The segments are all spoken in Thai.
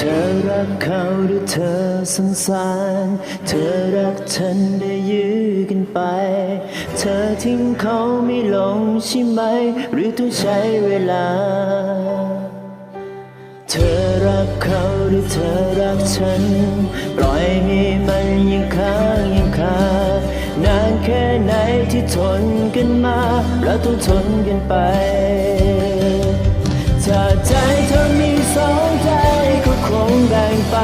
ธอรักเขาหรือเธอสงสาร เธอรักฉันได้ยื้อกันไป เธอทิ้งเขาไม่ลงใช่ไหม หรือต้องใช้เวลา เธอรักเขาหรือเธอรักฉัน ปล่อยให้มันยังค้างยังคานานแค่ไหนที่ทนกันมาเราต้องทนกันไป ถ้าใจเธอ แบ่งไป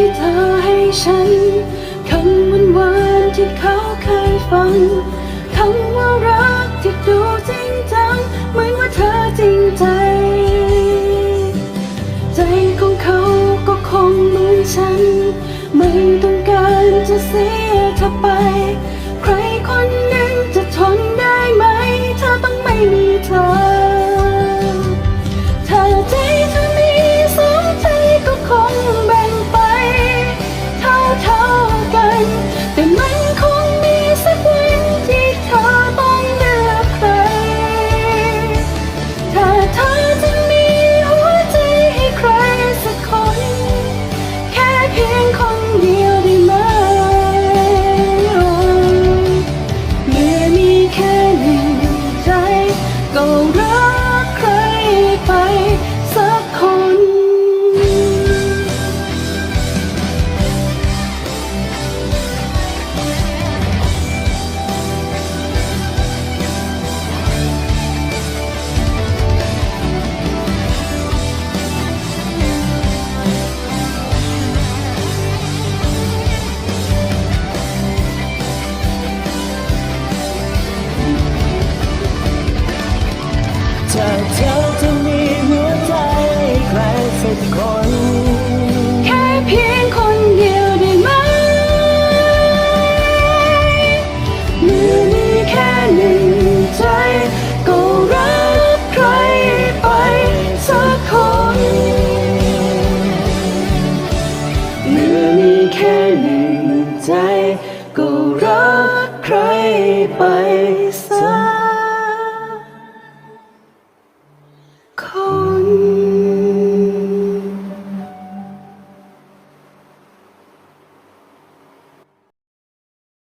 ที่เธอให้ฉันคำหวานที่เขาเคยฟังคำว่ารักที่ดูจริงจังเหมือนว่าเธอจริงใจ ใจของเขาก็คงเหมือนฉัน ไม่ต้องการจะเสียเธอไป ก็รักใครไปซะ